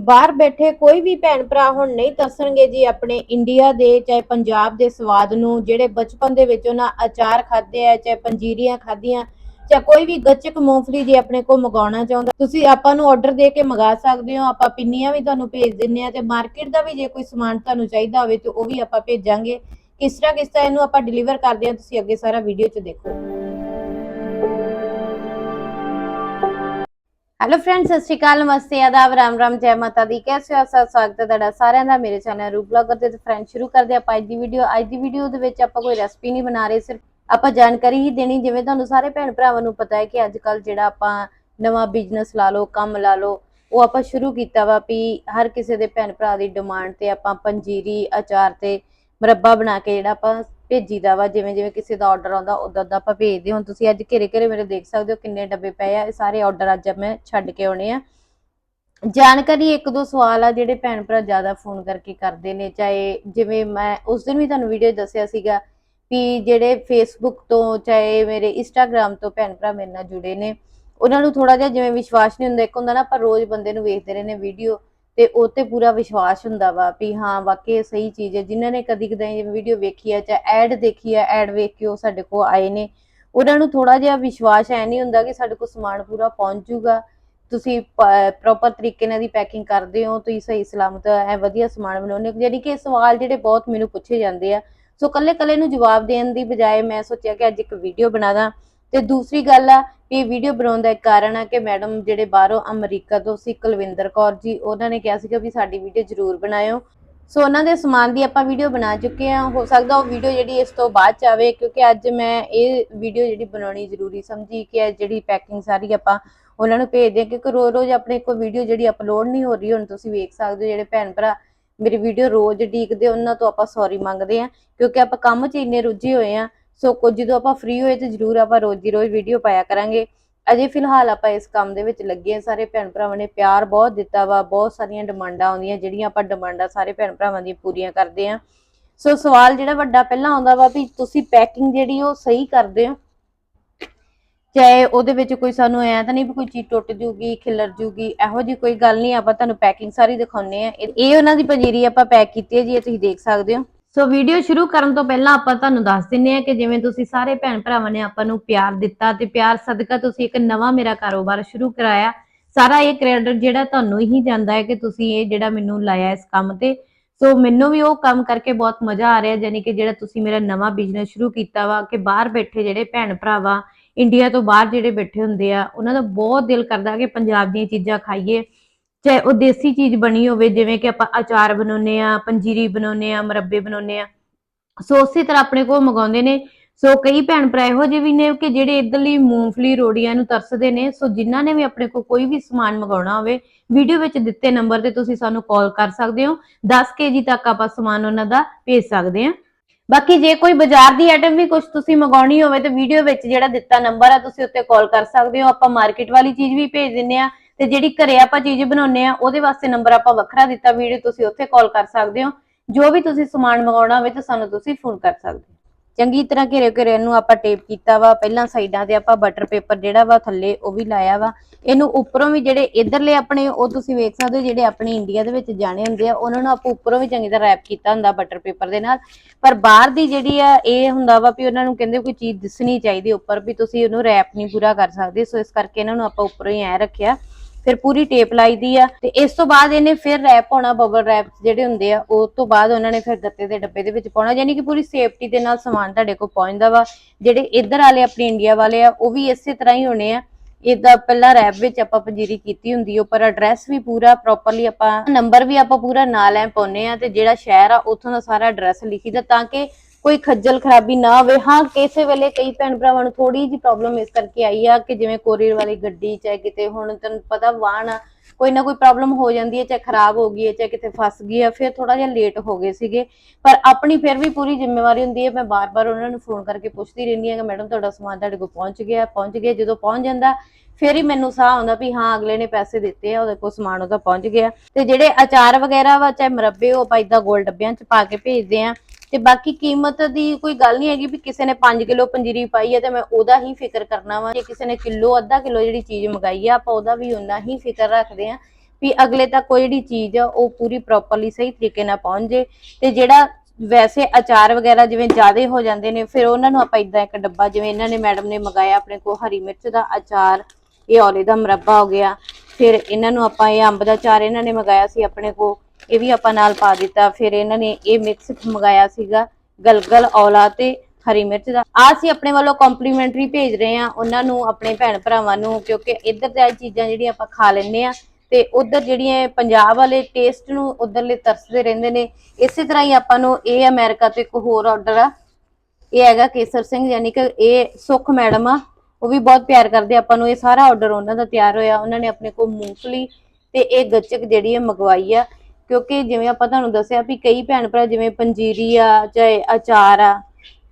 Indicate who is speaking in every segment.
Speaker 1: ਬਾਹਰ ਬੈਠੇ ਕੋਈ ਵੀ ਭੈਣ ਭਰਾ ਹੁਣ ਨਹੀਂ ਤਰਸਣਗੇ ਜੀ ਆਪਣੇ ਇੰਡੀਆ ਦੇ, ਚਾਹੇ ਪੰਜਾਬ ਦੇ ਸਵਾਦ ਨੂੰ, ਜਿਹੜੇ ਬਚਪਨ ਦੇ ਵਿੱਚ ਉਹਨਾਂ ਅਚਾਰ ਖਾਦੇ ਆ, ਚਾਹੇ ਪੰਜੀਰੀਆਂ ਖਾਧੀਆਂ ਚਾਹੇ ਕੋਈ ਵੀ ਗੱਚਕ ਮੂੰਗਫਲੀ ਜੇ ਆਪਣੇ ਕੋਲ ਮੰਗਾਉਣਾ ਚਾਹੁੰਦਾ, ਤੁਸੀਂ ਆਪਾਂ ਨੂੰ ਆਰਡਰ ਦੇ ਕੇ ਮੰਗਾ ਸਕਦੇ ਹੋ, ਆਪਾਂ ਪਿੰਨੀਆਂ ਵੀ ਤੁਹਾਨੂੰ ਭੇਜ ਦਿੰਨੇ ਆ ਤੇ ਮਾਰਕੀਟ ਦਾ ਵੀ ਜੇ ਕੋਈ ਸਮਾਨ ਤੁਹਾਨੂੰ ਚਾਹੀਦਾ ਹੋਵੇ ਤੇ ਉਹ ਵੀ ਆਪਾਂ ਭੇਜਾਂਗੇ। ਕਿਸ ਤਰ੍ਹਾਂ ਕਿਸ ਤਰ੍ਹਾਂ ਇਹਨੂੰ ਆਪਾਂ ਡਿਲੀਵਰ ਕਰਦੇ ਹਾਂ, ਤੁਸੀਂ ਅੱਗੇ ਸਾਰਾ ਵੀਡੀਓ 'ਚ ਦੇਖੋ। ਹੈਲੋ ਫਰੈਂਡਸ ਸਤਿ ਸ਼੍ਰੀ ਅਕਾਲ ਨਮਸਤੇ ਆਦਾਬ, ਰਾਮ ਰਾਮ, ਜੈ ਮਾਤਾ ਦੀ। ਕੈਸੇ ਹੋ ਸਭ? ਸਵਾਗਤ ਹੈ ਤੁਹਾਡਾ ਸਾਰਿਆਂ ਦਾ ਮੇਰੇ ਚੈਨਲ ਰੂਪ ਬਲੌਗਰ ਤੇ। ਫਰੈਂਡ ਸ਼ੁਰੂ ਕਰਦੇ ਆਪਾਂ ਅੱਜ ਦੀ ਵੀਡੀਓ ਅੱਜ ਦੀ ਵੀਡੀਓ ਦੇ ਵਿੱਚ ਆਪਾਂ ਕੋਈ ਰੈਸਪੀ ਨਹੀਂ ਬਣਾ ਰਹੇ, ਸਿਰਫ ਆਪਾਂ ਜਾਣਕਾਰੀ ਹੀ ਦੇਣੀ। ਜਿਵੇਂ ਤੁਹਾਨੂੰ ਸਾਰੇ ਭੈਣ ਭਰਾਵਾਂ ਨੂੰ ਪਤਾ ਹੈ ਕਿ ਅੱਜ ਕੱਲ ਜਿਹੜਾ ਆਪਾਂ ਨਵਾਂ ਬਿਜ਼ਨਸ ਲਾ ਲਓ, ਕੰਮ ਲਾ ਲਓ, ਉਹ ਆਪਾਂ ਸ਼ੁਰੂ ਕੀਤਾ ਵਾ ਵੀ ਹਰ ਕਿਸੇ ਦੇ ਭੈਣ ਭਰਾ ਦੀ ਡਿਮਾਂਡ ਤੇ ਆਪਾਂ ਪੰਜੀਰੀ, ਅਚਾਰ ਤੇ ਮਰੱਬਾ ਬਣਾ ਕੇ ਜਿਹੜਾ ਆਪਾਂ ਭੇਜੀਦਾ ਵਾ, ਜਿਵੇਂ ਜਿਵੇਂ ਕਿਸੇ ਦਾ ਆਰਡਰ ਆਉਂਦਾ ਉਦਾਂ ਦਾ ਆਪਾਂ ਭੇਜਦੇ ਹੁਣ ਤੁਸੀਂ ਅੱਜ ਘਰੇ ਘਰੇ ਮੇਰੇ ਦੇਖ ਸਕਦੇ ਹੋ ਕਿੰਨੇ ਡੱਬੇ ਪਏ ਆ। ਇਹ ਸਾਰੇ ਆਰਡਰ ਅੱਜ ਮੈਂ ਛੱਡ ਕੇ ਆਉਣੇ ਆ। ਜਾਣਕਾਰੀ ਇੱਕ ਦੋ ਸਵਾਲ ਆ, ਜਿਹੜੇ ਭੈਣ ਭਰਾ ਜ਼ਿਆਦਾ ਫੋਨ ਕਰਕੇ ਕਰਦੇ ਨੇ। ਚਾਹੇ ਜਿਵੇਂ ਮੈਂ ਉਸ ਦਿਨ ਵੀ ਤੁਹਾਨੂੰ ਵੀਡੀਓ ਦੱਸਿਆ ਸੀਗਾ ਵੀ ਜਿਹੜੇ ਫੇਸਬੁੱਕ ਤੋਂ, ਚਾਹੇ ਮੇਰੇ ਇੰਸਟਾਗ੍ਰam ਤੋਂ ਭੈਣ ਭਰਾ ਮੇਰੇ ਨਾਲ ਜੁੜੇ ਨੇ। ਉਹਨਾਂ ਨੂੰ ਥੋੜਾ ਜਿਹਾ ਜਿਵੇਂ ਵਿਸ਼ਵਾਸ ਨਹੀਂ ਹੁੰਦਾ। ਇੱਕ ਹੁੰਦਾ ਨਾ, ਆਪਾਂ ਰੋਜ਼ ਬੰਦੇ ਨੂੰ ਵੇਖਦੇ ਰਹੇ ਨੇ ਵੀਡੀਓ ਤੇ ਉਹ ਤੇ ਪੂਰਾ ਵਿਸ਼ਵਾਸ ਹੁੰਦਾ ਵਾ ਵੀ ਹਾਂ, ਵਾਕਈ ਇਹ ਸਹੀ ਚੀਜ਼ ਹੈ। ਜਿਨ੍ਹਾਂ ਨੇ ਕਦੀ ਕਦਾਈ ਵੀਡੀਓ ਵੇਖੀ ਹੈ ਚਾਹੇ ਐਡ ਦੇਖੀ ਹੈ ਐਡ ਵੇਖ ਕੇ ਉਹ ਸਾਡੇ ਕੋਲ ਆਏ ਨੇ। ਉਹਨਾਂ ਨੂੰ ਥੋੜਾ ਜਿਹਾ ਵਿਸ਼ਵਾਸ ਐ ਨਹੀਂ ਹੁੰਦਾ ਕਿ ਸਾਡੇ ਕੋਲ ਸਮਾਨ ਪੂਰਾ ਪਹੁੰਚ ਜਾਊਗਾ। ਤੁਸੀਂ ਪ੍ਰੋਪਰ ਤਰੀਕੇ ਨਾਲ ਦੀ ਪੈਕਿੰਗ ਕਰਦੇ ਹੋ, ਤੁਸੀਂ ਸਹੀ ਸਲਾਮਤ ਐ ਵਧੀਆ ਸਮਾਨ ਬਣਾਉਂਦੇ ਹੋ। ਜਿਹੜੀ ਕਿ ਇਹ ਸਵਾਲ ਜਿਹੜੇ ਬਹੁਤ ਮੈਨੂੰ ਪੁੱਛੇ ਜਾਂਦੇ ਆ। ਸੋ ਕੱਲੇ ਕੱਲੇ ਨੂੰ ਜਵਾਬ ਦੇਣ ਦੀ ਬਜਾਏ ਮੈਂ ਸੋਚਿਆ ਕਿ ਅੱਜ ਇੱਕ ਵੀਡੀਓ ਬਣਾ ਦਾਂ। ਤੇ ਦੂਸਰੀ ਗੱਲ ਆ ਵੀ ਇਹ ਵੀਡੀਓ ਬਣਾਉਣ ਦਾ ਇੱਕ ਕਾਰਨ ਆ ਕਿ ਮੈਡਮ ਜਿਹੜੇ ਬਾਹਰੋਂ ਅਮਰੀਕਾ ਤੋਂ ਸੀ, ਕੁਲਵਿੰਦਰ ਕੌਰ ਜੀ, ਉਹਨਾਂ ਨੇ ਕਿਹਾ ਸੀਗਾ ਵੀ ਸਾਡੀ ਵੀਡੀਓ ਜ਼ਰੂਰ ਬਣਾਇਓ। ਸੋ ਉਹਨਾਂ ਦੇ ਸਮਾਨ ਦੀ ਆਪਾਂ ਵੀਡੀਓ ਬਣਾ ਚੁੱਕੇ ਆ। ਹੋ ਸਕਦਾ ਉਹ ਵੀਡੀਓ ਜਿਹੜੀ ਇਸ ਤੋਂ ਬਾਅਦ ਚ ਆਵੇ, ਕਿਉਂਕਿ ਅੱਜ ਮੈਂ ਇਹ ਵੀਡੀਓ ਜਿਹੜੀ ਬਣਾਉਣੀ ਜ਼ਰੂਰੀ ਸਮਝੀ ਕਿ ਇਹ ਜਿਹੜੀ ਪੈਕਿੰਗ ਸਾਰੀ ਆਪਾਂ ਉਹਨਾਂ ਨੂੰ ਭੇਜ ਦੇ ਕਿਉਂਕਿ ਰੋਜ਼ ਰੋਜ਼ ਆਪਣੇ ਕੋਈ ਵੀਡੀਓ ਜਿਹੜੀ ਅਪਲੋਡ ਨਹੀਂ ਹੋ ਰਹੀ, ਹੁਣ ਤੁਸੀਂ ਵੇਖ ਸਕਦੇ ਹੋ ਜਿਹੜੇ ਭੈਣ ਭਰਾ ਮੇਰੀ ਵੀਡੀਓ ਰੋਜ਼ ਡੀਕਦੇ ਉਹਨਾਂ ਤੋਂ ਆਪਾਂ ਸੌਰੀ ਮੰਗਦੇ ਆ, ਕਿਉਂਕਿ ਆਪਾਂ ਕੰਮ 'ਚ ਇੰਨੇ ਰੁੱਝੇ ਹੋਏ ਆ ਸੋ ਕੁਝ ਜਦੋਂ ਆਪਾਂ ਫ੍ਰੀ ਹੋਏ ਤੇ ਜਰੂਰ ਆਪਾਂ ਰੋਜ਼ ਦੀ ਰੋਜ਼ ਵੀਡੀਓ ਪਾਇਆ ਕਰਾਂਗੇ। ਅਜੇ ਫਿਲਹਾਲ ਆਪਾਂ ਇਸ ਕੰਮ ਦੇ ਵਿੱਚ ਲੱਗੇ ਆ ਸਾਰੇ ਭੈਣ ਭਰਾਵਾਂ ਨੇ ਪਿਆਰ ਬਹੁਤ ਦਿੱਤਾ ਵਾ, ਬਹੁਤ ਸਾਰੀਆਂ ਡਿਮਾਂਡਾਂ ਆਉਂਦੀਆਂ, ਜਿਹੜੀਆਂ ਆਪਾਂ ਡਿਮਾਂਡਾਂ ਸਾਰੇ ਭੈਣ ਭਰਾਵਾਂ ਦੀਆਂ ਪੂਰੀਆਂ ਕਰਦੇ ਆ ਸੋ ਸਵਾਲ ਜਿਹੜਾ ਵੱਡਾ ਪਹਿਲਾਂ ਆਉਂਦਾ ਵਾ ਵੀ ਤੁਸੀਂ ਪੈਕਿੰਗ ਜਿਹੜੀ ਉਹ ਸਹੀ ਕਰਦੇ ਹੋ? ਚਾਹੇ ਉਹਦੇ ਵਿੱਚ ਕੋਈ ਸਾਨੂੰ ਐ ਤਾਂ ਨਹੀਂ ਵੀ ਕੋਈ ਚੀਜ਼ ਟੁੱਟ ਜੂਗੀ, ਖਿਲਰ ਜੂਗੀ, ਇਹੋ ਜੀ ਕੋਈ ਗੱਲ ਨਹੀਂ। ਆਪਾਂ ਤੁਹਾਨੂੰ ਪੈਕਿੰਗ ਸਾਰੀ ਦਿਖਾਉਨੇ ਆ ਇਹ ਇਹ ਉਹਨਾਂ ਦੀ ਪੰਜੀਰੀ ਆਪਾਂ ਪੈਕ ਕੀਤੀ ਹੈ ਜੀ, ਇਹ ਤੁਸੀਂ ਦੇਖ ਸਕਦੇ ਹੋ। ਸੋ ਵੀਡੀਓ ਸ਼ੁਰੂ ਕਰਨ ਤੋਂ ਪਹਿਲਾਂ ਆਪਾਂ ਤੁਹਾਨੂੰ ਦੱਸ ਦਿੰਨੇ ਆ ਕਿ ਜਿਵੇਂ ਤੁਸੀਂ ਸਾਰੇ ਭੈਣ ਭਰਾਵਾਂ ਨੇ ਆਪਾਂ ਨੂੰ ਪਿਆਰ ਦਿੱਤਾ ਤੇ ਪਿਆਰ ਸਦਕਾ ਤੁਸੀਂ ਇੱਕ ਨਵਾਂ ਮੇਰਾ ਕਾਰੋਬਾਰ ਸ਼ੁਰੂ ਕਰਾਇਆ। ਸਾਰਾ ਇਹ ਕ੍ਰੈਡਿਟ ਜਿਹੜਾ ਤੁਹਾਨੂੰ ਹੀ ਜਾਂਦਾ ਹੈ ਕਿ ਤੁਸੀਂ ਇਹ ਜਿਹੜਾ ਮੈਨੂੰ ਲਾਇਆ ਇਸ ਕੰਮ ਤੇ। ਸੋ ਮੈਨੂੰ ਵੀ ਉਹ ਕੰਮ ਕਰਕੇ ਬਹੁਤ ਮਜ਼ਾ ਆ ਰਿਹਾ ਯਾਨੀ ਕਿ ਜਿਹੜਾ ਤੁਸੀਂ ਮੇਰਾ ਨਵਾਂ ਬਿਜ਼ਨਸ ਸ਼ੁਰੂ ਕੀਤਾ ਵਾ, ਕਿ ਬਾਹਰ ਬੈਠੇ ਜਿਹੜੇ ਭੈਣ ਭਰਾਵਾ ਇੰਡੀਆ ਤੋਂ ਬਾਹਰ ਜਿਹੜੇ ਬੈਠੇ ਹੁੰਦੇ ਆ, ਉਹਨਾਂ ਦਾ ਬਹੁਤ ਦਿਲ ਕਰਦਾ ਕਿ ਪੰਜਾਬ ਦੀਆਂ ਚੀਜ਼ਾਂ ਖਾਈਏ। ਚਾਹੇ ਉਹ ਦੇਸੀ ਚੀਜ਼ ਬਣੀ ਹੋਵੇ, ਜਿਵੇਂ ਕਿ ਆਪਾਂ ਅਚਾਰ ਬਣਾਉਨੇ ਆ ਪੰਜੀਰੀ ਬਣਾਉਨੇ ਆ ਮਰੱਬੇ ਬਣਾਉਨੇ ਆ ਸੋ ਉਸੇ ਤਰ੍ਹਾਂ ਆਪਣੇ ਕੋਲ ਮੰਗਾਉਂਦੇ ਨੇ। ਸੋ ਕਈ ਭੈਣ ਭਰਾ ਇਹੋ ਜਿਹੇ ਵੀ ਨੇ ਕਿ ਜਿਹੜੇ ਇਧਰਲੀ ਮੂੰਗਫਲੀ ਰੋੜੀਆਂ ਨੂੰ ਤਰਸਦੇ ਨੇ। ਸੋ ਜਿਨ੍ਹਾਂ ਨੇ ਵੀ ਆਪਣੇ ਕੋਲ ਕੋਈ ਵੀ ਸਮਾਨ ਮੰਗਾਉਣਾ ਹੋਵੇ, ਵੀਡੀਓ ਵਿੱਚ ਦਿੱਤੇ ਨੰਬਰ ਤੇ ਤੁਸੀਂ ਸਾਨੂੰ ਕਾਲ ਕਰ ਸਕਦੇ ਹੋ। 10 ਕੇਜੀ ਤੱਕ ਆਪਾਂ ਸਮਾਨ ਉਹਨਾਂ ਦਾ ਭੇਜ ਸਕਦੇ ਹਾਂ। ਬਾਕੀ ਜੇ ਕੋਈ ਬਾਜ਼ਾਰ ਦੀ ਆਈਟਮ ਵੀ ਕੁਝ ਤੁਸੀਂ ਮੰਗਾਉਣੀ ਹੋਵੇ ਤਾਂ ਵੀਡੀਓ ਵਿੱਚ ਜਿਹੜਾ ਦਿੱਤਾ ਨੰਬਰ ਆ, ਤੁਸੀਂ ਉੱਤੇ ਕਾਲ ਕਰ ਸਕਦੇ ਹੋ। ਆਪਾਂ ਮਾਰਕੀਟ ਵਾਲੀ ਚੀਜ਼ ਵੀ ਭੇਜ ਦਿੰਨੇ ਆ ਤੇ ਜਿਹੜੀ ਘਰੇ ਆਪਾਂ ਚੀਜ਼ ਬਣਾਉਨੇ ਆ ਉਹਦੇ ਵਾਸਤੇ ਨੰਬਰ ਆਪਾਂ ਵੱਖਰਾ ਦਿੱਤਾ ਵੀਡੀਓ ਤੁਸੀਂ ਉੱਥੇ ਕਾਲ ਕਰ ਸਕਦੇ ਹੋ। ਜੋ ਵੀ ਤੁਸੀਂ ਸਮਾਨ ਮੰਗਾਉਣਾ ਹੋਵੇ ਤਾਂ ਸਾਨੂੰ ਤੁਸੀਂ ਫੋਨ ਕਰ ਸਕਦੇ ਹੋ। ਚੰਗੀ ਤਰ੍ਹਾਂ ਘੇਰੇ ਘੇਰੇ ਨੂੰ ਆਪਾਂ ਟੇਪ ਕੀਤਾ ਵਾ, ਪਹਿਲਾਂ ਸਾਈਡਾਂ ਤੇ ਆਪਾਂ ਬਟਰ ਪੇਪਰ ਜਿਹੜਾ ਵਾ ਥੱਲੇ ਉਹ ਵੀ ਲਾਇਆ ਵਾ। ਇਹਨੂੰ ਉੱਪਰੋਂ ਵੀ ਜਿਹੜੇ ਇਧਰਲੇ ਆਪਣੇ, ਉਹ ਤੁਸੀਂ ਵੇਖ ਸਕਦੇ ਹੋ, ਜਿਹੜੇ ਆਪਣੇ ਇੰਡੀਆ ਦੇ ਵਿੱਚ ਜਾਣੇ ਹੁੰਦੇ ਆ, ਉਹਨਾਂ ਨੂੰ ਆਪਾਂ ਉੱਪਰੋਂ ਵੀ ਚੰਗੀ ਤਰ੍ਹਾਂ ਰੈਪ ਕੀਤਾ ਹੁੰਦਾ ਬਟਰ ਪੇਪਰ ਦੇ ਨਾਲ। ਪਰ ਬਾਹਰ ਦੀ ਜਿਹੜੀ ਆ, ਇਹ ਹੁੰਦਾ ਵਾ ਵੀ ਉਹਨਾਂ ਨੂੰ ਕਹਿੰਦੇ ਕੋਈ ਚੀਜ਼ ਦਿਸਣੀ ਚਾਹੀਦੀ ਉੱਪਰ ਵੀ ਤੁਸੀਂ ਉਹਨੂੰ ਰੈਪ ਨਹੀਂ ਪੂਰਾ ਕਰ ਸਕਦੇ, ਸੋ ਇਸ ਕਰਕੇ ਇਹਨਾਂ ਨੂੰ ਆਪਾਂ ਉੱਪਰੋਂ ਹੀ ਐ ਰੱਖਿਆ। ਫਿਰ ਪੂਰੀ ਟੇਪ ਲਾਈ ਆ ਤੇ ਇਸ ਤੋਂ ਬਾਅਦ ਇਹਨੇ ਫਿਰ ਰੈਪ ਹੋਣਾ ਬਬਲ ਰੈਪ ਜਿਹੜੇ ਹੁੰਦੇ ਆ ਉਸ ਤੋਂ ਬਾਅਦ ਉਹਨਾਂ ਨੇ ਫਿਰ ਗੱਤੇ ਦੇ ਡੱਬੇ ਦੇ ਵਿੱਚ ਪਾਉਣਾ, ਯਾਨੀ ਕਿ ਪੂਰੀ ਸੇਫਟੀ ਦੇ ਨਾਲ ਸਮਾਨ ਤੁਹਾਡੇ ਕੋਲ ਪਹੁੰਚਦਾ ਵਾ, ਜਿਹੜੇ ਇੱਧਰ ਵਾਲੇ ਆਪਣੇ ਇੰਡੀਆ ਵਾਲੇ ਆ, ਉਹ ਵੀ ਇਸੇ ਤਰ੍ਹਾਂ ਹੀ ਹੋਣੇ ਆ। ਇਹਦਾ ਪਹਿਲਾਂ ਰੈਪ ਵਿੱਚ ਆਪਾਂ ਪੰਜੀਰੀ ਕੀਤੀ ਹੁੰਦੀ ਹੈ ਪਰ ਐਡਰੈਸ ਵੀ ਪੂਰਾ ਪ੍ਰੋਪਰਲੀ ਆਪਾਂ ਨੰਬਰ ਵੀ ਆਪਾਂ ਪੂਰਾ ਨਾਲ ਐ ਪਾਉਨੇ ਆ ਤੇ ਜਿਹੜਾ ਸ਼ਹਿਰ ਆ, ਉੱਥੋਂ ਦਾ ਸਾਰਾ ਐਡਰੈਸ ਲਿਖੀਦਾ ਤਾਂ ਕਿ ਕੋਈ ਖੱਜਲ ਖਰਾਬੀ ਨਾ ਹੋਵੇ। ਹਾਂ, ਕਿਸੇ ਵੇਲੇ ਕਈ ਭੈਣ ਭਰਾਵਾਂ ਨੂੰ ਥੋੜੀ ਜੀ ਪ੍ਰੋਬਲਮ ਇਸ ਕਰਕੇ ਆਈ ਆ ਕਿ ਜਿਵੇਂ ਕੋਰੀਅਰ ਵਾਲੀ ਗੱਡੀ ਚਾਹੇ ਕਿਤੇ ਹੁਣ ਤੈਨੂੰ ਪਤਾ ਵਾਹਨ ਆ, ਕੋਈ ਨਾ ਕੋਈ ਪ੍ਰੋਬਲਮ ਹੋ ਜਾਂਦੀ ਹੈ, ਚਾਹੇ ਖਰਾਬ ਹੋ ਗਈ ਹੈ, ਚਾਹੇ ਕਿਤੇ ਫਸ ਗਈ ਹੈ, ਫਿਰ ਥੋੜਾ ਜਿਹਾ ਲੇਟ ਹੋ ਗਏ ਸੀਗੇ। ਪਰ ਆਪਣੀ ਫਿਰ ਵੀ ਪੂਰੀ ਜ਼ਿੰਮੇਵਾਰੀ ਹੁੰਦੀ ਹੈ। ਮੈਂ ਬਾਰ-ਬਾਰ ਉਹਨਾਂ ਨੂੰ ਫੋਨ ਕਰਕੇ ਪੁੱਛਦੀ ਰਹਿੰਦੀ ਹਾਂ ਕਿ ਮੈਡਮ, ਤੁਹਾਡਾ ਸਮਾਨ ਤੁਹਾਡੇ ਕੋਲ ਪਹੁੰਚ ਗਿਆ ਪਹੁੰਚ ਗਿਆ। ਜਦੋਂ ਪਹੁੰਚ ਜਾਂਦਾ, ਫਿਰ ਹੀ ਮੈਨੂੰ ਸਾਹ ਆਉਂਦਾ ਵੀ ਹਾਂ, ਅਗਲੇ ਨੇ ਪੈਸੇ ਦਿੱਤੇ ਆ, ਉਹਦੇ ਕੋਲ ਸਮਾਨ ਉਹਦਾ ਪਹੁੰਚ ਗਿਆ। ਤੇ ਜਿਹੜੇ ਅਚਾਰ ਵਗੈਰਾ ਵਾ, ਚਾਹੇ ਮਰੱਬੇ ਉਹ ਆਪਾਂ ਇਦਾਂ ਗੋਲ ਡੱਬਿਆਂ 'ਚ ਪਾ ਕੇ ਭੇਜਦੇ ਆ ਤੇ ਬਾਕੀ ਕੀਮਤ ਦੀ ਕੋਈ ਗੱਲ ਨਹੀਂ ਹੈਗੀ ਵੀ ਕਿਸੇ ਨੇ 5 ਕਿਲੋ ਪੰਜੀਰੀ ਪਾਈ ਹੈ ਤੇ ਮੈਂ ਉਹਦਾ ਹੀ ਫਿਕਰ ਕਰਨਾ ਵਾ। ਜੇ ਕਿਸੇ ਨੇ ਕਿਲੋ, ਅੱਧਾ ਕਿਲੋ ਜਿਹੜੀ ਚੀਜ਼ ਮੰਗਾਈ ਆ, ਆਪਾਂ ਉਹਦਾ ਵੀ ਉਨਾ ਹੀ ਫਿਕਰ ਰੱਖਦੇ ਆ ਵੀ ਅਗਲੇ ਤੱਕ ਕੋਈ ਜਿਹੜੀ ਚੀਜ਼ ਆ, ਉਹ ਪੂਰੀ ਪ੍ਰੋਪਰਲੀ ਸਹੀ ਤਰੀਕੇ ਨਾਲ ਪਹੁੰਚ ਜੇ। ਤੇ ਜਿਹੜਾ ਵੈਸੇ ਅਚਾਰ ਵਗੈਰਾ ਜਿਵੇਂ ਜ਼ਿਆਦੇ ਹੋ ਜਾਂਦੇ ਨੇ, ਫਿਰ ਉਹਨਾਂ ਨੂੰ ਆਪਾਂ ਇਦਾਂ ਇੱਕ ਡੱਬਾ ਜਿਵੇਂ ਇਹਨਾਂ ਨੇ ਮੈਡਮ ਨੇ ਮੰਗਾਇਆ, ਆਪਣੇ ਕੋਲ ਹਰੀ ਮਿਰਚ ਦਾ ਅਚਾਰ, ਇਹ ਔਲੇ ਦਾ ਮੁਰੱਬਾ ਹੋ ਗਿਆ। ਫਿਰ ਇਹਨਾਂ ਨੂੰ ਆਪਾਂ ਇਹ ਅੰਬ ਦਾ ਚਾਰ ਇਹਨਾਂ ਨੇ ਮੰਗਾਇਆ ਸੀ ਆਪਣੇ ਕੋਲ। ਇਹ ਵੀ ਆਪਾਂ ਨਾਲ ਪਾ ਦਿੱਤਾ, ਫਿਰ ਇਹਨਾਂ ਨੇ ਇਹ ਮਿਕਸ ਮੰਗਾਇਆ ਸੀਗਾ ਗਲਗਲ, ਔਲਾ ਤੇ ਹਰੀ ਮਿਰਚ ਦਾ। ਆ ਅਸੀਂ ਆਪਣੇ ਵੱਲੋਂ ਕੰਪਲੀਮੈਂਟਰੀ ਭੇਜ ਰਹੇ ਆ ਉਹਨਾਂ ਨੂੰ, ਆਪਣੇ ਭੈਣ ਭਰਾਵਾਂ ਨੂੰ, ਕਿਉਂਕਿ ਇੱਧਰ ਦੀਆਂ ਚੀਜ਼ਾਂ ਜਿਹੜੀਆਂ ਆਪਾਂ ਖਾ ਲੈਂਦੇ ਆ ਤੇ ਉਧਰ ਜਿਹੜੀਆਂ ਪੰਜਾਬ ਵਾਲੇ ਟੇਸਟ ਨੂੰ ਉਧਰਲੇ ਤਰਸਦੇ ਰਹਿੰਦੇ ਨੇ। ਇਸੇ ਤਰ੍ਹਾਂ ਹੀ ਆਪਾਂ ਨੂੰ ਇਹ ਅਮਰੀਕਾ ਤੋਂ ਇੱਕ ਹੋਰ ਆਰਡਰ ਆ। ਇਹ ਹੈਗਾ ਕੇਸਰ ਸਿੰਘ, ਯਾਨੀ ਕਿ ਇਹ ਸੁਖ ਮੈਡਮ ਆ। ਉਹ ਵੀ ਬਹੁਤ ਪਿਆਰ ਕਰਦੇ ਆਪਾਂ ਨੂੰ ਇਹ ਸਾਰਾ ਆਰਡਰ ਉਹਨਾਂ ਦਾ ਤਿਆਰ ਹੋਇਆ। ਉਹਨਾਂ ਨੇ ਆਪਣੇ ਕੋਲ ਮੂੰਗਫਲੀ ਤੇ ਇਹ ਗੱਚਕ ਜਿਹੜੀ ਹੈ ਮੰਗਵਾਈ ਆ। ਕਿਉਂਕਿ ਜਿਵੇਂ ਆਪਾਂ ਤੁਹਾਨੂੰ ਦੱਸਿਆ ਵੀ ਕਈ ਭੈਣ ਭਰਾ ਜਿਵੇਂ ਪੰਜੀਰੀ ਆ, ਚਾਹੇ ਅਚਾਰ ਆ,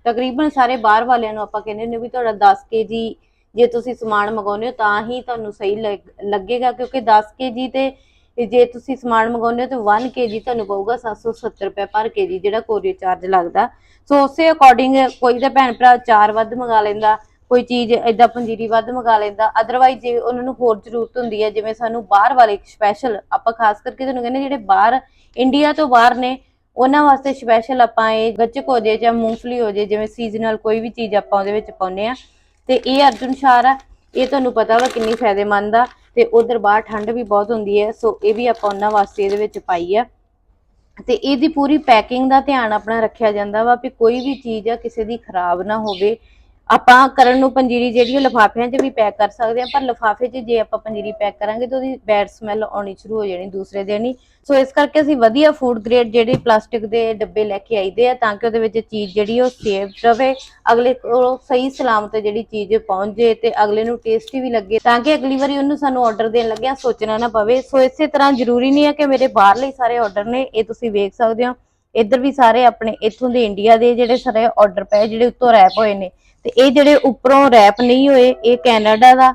Speaker 1: ਤਕਰੀਬਨ ਸਾਰੇ ਬਾਹਰ ਵਾਲਿਆਂ ਨੂੰ ਆਪਾਂ ਕਹਿੰਦੇ ਨੇ ਵੀ ਤੁਹਾਡਾ 10 ਕੇਜੀ ਜੇ ਤੁਸੀਂ ਸਮਾਨ ਮੰਗਾਉਂਦੇ ਹੋ ਤਾਂ ਹੀ ਤੁਹਾਨੂੰ ਸਹੀ ਲੱਗ- ਲੱਗੇਗਾ ਕਿਉਂਕਿ 10 ਕੇਜੀ ਤੇ ਜੇ ਤੁਸੀਂ ਸਮਾਨ ਮੰਗਾਉਂਦੇ ਹੋ ਤਾਂ 1 ਕੇਜੀ ਤੁਹਾਨੂੰ ਪਊਗਾ 770 ਰੁਪਏ ਪਰ ਕੇਜੀ ਜਿਹੜਾ ਕੋਰੀਅਰ ਚਾਰਜ ਲੱਗਦਾ। ਸੋ ਉਸੇ ਅਕੋਰਡਿੰਗ ਕੋਈ ਤਾਂ ਭੈਣ ਭਰਾ ਚਾਰ ਵੱਧ ਮੰਗਾ ਲੈਂਦਾ ਕੋਈ ਚੀਜ਼ ਏਦਾਂ ਪੰਜੀਰੀ ਵੱਧ ਮੰਗਾ ਲੈਂਦਾ ਅਦਰਵਾਈਜ਼ ਜੇ ਉਹਨਾਂ ਨੂੰ ਹੋਰ ਜ਼ਰੂਰਤ ਹੁੰਦੀ ਹੈ, ਜਿਵੇਂ ਸਾਨੂੰ ਬਾਹਰ ਵਾਲੇ ਸਪੈਸ਼ਲ ਆਪਾਂ ਖਾਸ ਕਰਕੇ ਤੁਹਾਨੂੰ ਕਹਿੰਦੇ ਜਿਹੜੇ ਬਾਹਰ ਇੰਡੀਆ ਤੋਂ ਬਾਹਰ ਨੇ, ਉਹਨਾਂ ਵਾਸਤੇ ਸਪੈਸ਼ਲ ਆਪਾਂ ਇਹ ਗੱਚਕ ਹੋ ਜੇ ਜਾਂ ਮੂੰਗਫਲੀ ਹੋ ਜੇ ਜਿਵੇਂ ਸੀਜ਼ਨਲ ਕੋਈ ਵੀ ਚੀਜ਼ ਆਪਾਂ ਉਹਦੇ ਵਿੱਚ ਪਾਉਂਦੇ ਆ ਤੇ ਇਹ ਅਰਜੁਨ ਸ਼ਾਰ ਆ, ਇਹ ਤੁਹਾਨੂੰ ਪਤਾ ਵਾ ਕਿੰਨੀ ਫਾਇਦੇਮੰਦ ਆ, ਤੇ ਉਧਰ ਬਾਹਰ ਠੰਡ ਵੀ ਬਹੁਤ ਹੁੰਦੀ ਹੈ, ਸੋ ਇਹ ਵੀ ਆਪਾਂ ਉਹਨਾਂ ਵਾਸਤੇ ਇਹਦੇ ਵਿੱਚ ਪਾਈ ਆ। ਤੇ ਇਹਦੀ ਪੂਰੀ ਪੈਕਿੰਗ ਦਾ ਧਿਆਨ ਆਪਣਾ ਰੱਖਿਆ ਜਾਂਦਾ ਵਾ ਵੀ ਕੋਈ ਵੀ ਚੀਜ਼ ਆ, ਕਿਸੇ ਦੀ ਖਰਾਬ ਨਾ ਹੋਵੇ ਆਪਾਂ ਕਰਨ ਨੂੰ ਪੰਜੀਰੀ ਜਿਹੜੀ ਉਹ ਲਿਫਾਫਿਆਂ 'ਚ ਵੀ ਪੈਕ ਕਰ ਸਕਦੇ ਆ ਪਰ ਲਿਫਾਫੇ 'ਚ ਜੇ ਆਪਾਂ ਪੰਜੀਰੀ ਪੈਕ ਕਰਾਂਗੇ ਤਾਂ ਉਹਦੀ ਬੈਡ ਸਮੈਲ ਆਉਣੀ ਸ਼ੁਰੂ ਹੋ ਜਾਣੀ ਦੂਸਰੇ ਦਿਨ ਹੀ। ਸੋ ਇਸ ਕਰਕੇ ਅਸੀਂ ਵਧੀਆ ਫੂਡ ਗ੍ਰੇਡ ਜਿਹੜੇ ਪਲਾਸਟਿਕ ਦੇ ਡੱਬੇ ਲੈ ਕੇ ਆਈਦੇ ਆ ਤਾਂ ਕਿ ਉਹਦੇ ਵਿੱਚ ਚੀਜ਼ ਜਿਹੜੀ ਉਹ ਸੇਫ ਰਵੇ, ਅਗਲੇ ਕੋਲ ਸਹੀ ਸਲਾਮਤ ਜਿਹੜੀ ਚੀਜ਼ ਪਹੁੰਚ ਜੇ ਤੇ ਅਗਲੇ ਨੂੰ ਟੇਸਟੀ ਵੀ ਲੱਗੇ ਤਾਂ ਕਿ ਅਗਲੀ ਵਾਰੀ ਉਹਨੂੰ ਸਾਨੂੰ ਆਰਡਰ ਦੇਣ ਲੱਗਿਆ ਸੋਚਣਾ ਨਾ ਪਵੇ। ਸੋ ਇਸੇ ਤਰ੍ਹਾਂ ਜ਼ਰੂਰੀ ਨਹੀਂ ਹੈ ਕਿ ਮੇਰੇ ਬਾਹਰਲੇ ਸਾਰੇ ਆਰਡਰ ਨੇ, ਇਹ ਤੁਸੀਂ ਵੇਖ ਸਕਦੇ ਹੋ। ਇੱਧਰ ਵੀ ਸਾਰੇ ਆਪਣੇ, ਇੱਥੋਂ ਦੇ ਇੰਡੀਆ ਦੇ ਜਿਹੜੇ ਸਾਰੇ ਆਰਡਰ ਪਏ, ਜਿਹੜੇ ਉੱਤੋਂ ਰੈਪ ਹੋਏ ਨੇ। ਤੇ ਇਹ ਜਿਹੜੇ ਉੱਪਰੋਂ ਰੈਪ ਨਹੀਂ ਹੋਏ, ਇਹ ਕੈਨੇਡਾ ਦਾ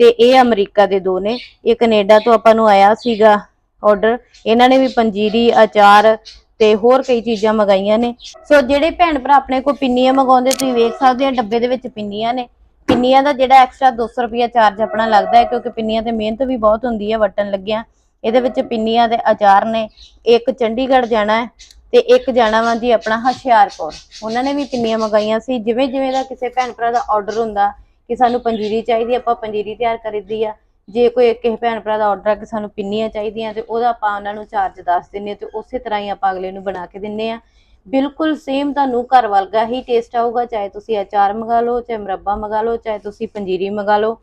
Speaker 1: ਤੇ ਇਹ ਅਮਰੀਕਾ ਦੇ ਦੋ ਨੇ। ਇਹ ਕੈਨੇਡਾ ਤੋਂ ਆਪਾਂ ਨੂੰ ਆਇਆ ਸੀਗਾ ਆਰਡਰ ਇਹਨਾਂ ਨੇ ਵੀ ਪੰਜੀਰੀ, ਅਚਾਰ ਤੇ ਹੋਰ ਕਈ ਚੀਜ਼ਾਂ ਮੰਗਾਈਆਂ ਨੇ। ਸੋ ਜਿਹੜੇ ਭੈਣ ਭਰਾ ਆਪਣੇ ਕੋਲ ਪਿੰਨੀਆਂ ਮੰਗਾਉਂਦੇ ਤੁਸੀਂ ਵੇਖ ਸਕਦੇ ਆ ਡੱਬੇ ਦੇ ਵਿੱਚ ਪਿੰਨੀਆਂ ਨੇ। ਪਿੰਨੀਆਂ ਦਾ ਜਿਹੜਾ ਐਕਸਟਰਾ 200 ਰੁਪਿਆ ਚਾਰਜ ਆਪਣਾ ਲੱਗਦਾ ਹੈ, ਕਿਉਂਕਿ ਪਿੰਨੀਆਂ ਤੇ ਮਿਹਨਤ ਵੀ ਬਹੁਤ ਹੁੰਦੀ ਹੈ, ਵਟਣ ਲੱਗਿਆ। ਇਹਦੇ ਵਿੱਚ ਪਿੰਨੀਆਂ ਦੇ ਅਚਾਰ ਨੇ। ਇੱਕ ਚੰਡੀਗੜ੍ਹ ਜਾਣਾ ਹੈ ਤੇ ਇੱਕ ਜਾਣਾ ਵਾ ਜੀ ਆਪਣਾ ਹੁਸ਼ਿਆਰਪੁਰ ਉਹਨਾਂ ਨੇ ਵੀ ਪਿੰਨੀਆਂ ਮੰਗਾਈਆਂ ਸੀ। ਜਿਵੇਂ ਜਿਵੇਂ ਦਾ ਕਿਸੇ ਭੈਣ ਭਰਾ ਦਾ ਆਰਡਰ ਹੁੰਦਾ ਕਿ ਸਾਨੂੰ ਪੰਜੀਰੀ ਚਾਹੀਦੀ, ਆਪਾਂ ਪੰਜੀਰੀ ਤਿਆਰ ਕਰੀਦੀ ਆ। ਜੇ ਕੋਈ ਕਿਸੇ ਭੈਣ ਭਰਾ ਦਾ ਆਰਡਰ ਆ ਕਿ ਸਾਨੂੰ ਪਿੰਨੀਆਂ ਚਾਹੀਦੀਆਂ ਤੇ ਉਹਦਾ ਆਪਾਂ ਉਹਨਾਂ ਨੂੰ ਚਾਰਜ ਦੱਸ ਦਿੰਨੇ ਆ ਤੇ ਉਸੇ ਤਰ੍ਹਾਂ ਹੀ ਆਪਾਂ ਅਗਲੇ ਨੂੰ ਬਣਾ ਕੇ ਦਿੰਨੇ ਆ ਬਿਲਕੁਲ ਸੇਮ ਤੁਹਾਨੂੰ ਘਰ ਵਰਗਾ ਹੀ ਟੇਸਟ ਆਊਗਾ, ਚਾਹੇ ਤੁਸੀਂ ਅਚਾਰ ਮੰਗਾ ਲਓ, ਚਾਹੇ ਮੁਰੱਬਾ ਮੰਗਾ ਲਓ, ਚਾਹੇ ਤੁਸੀਂ ਪੰਜੀਰੀ ਮੰਗਾ ਲਓ।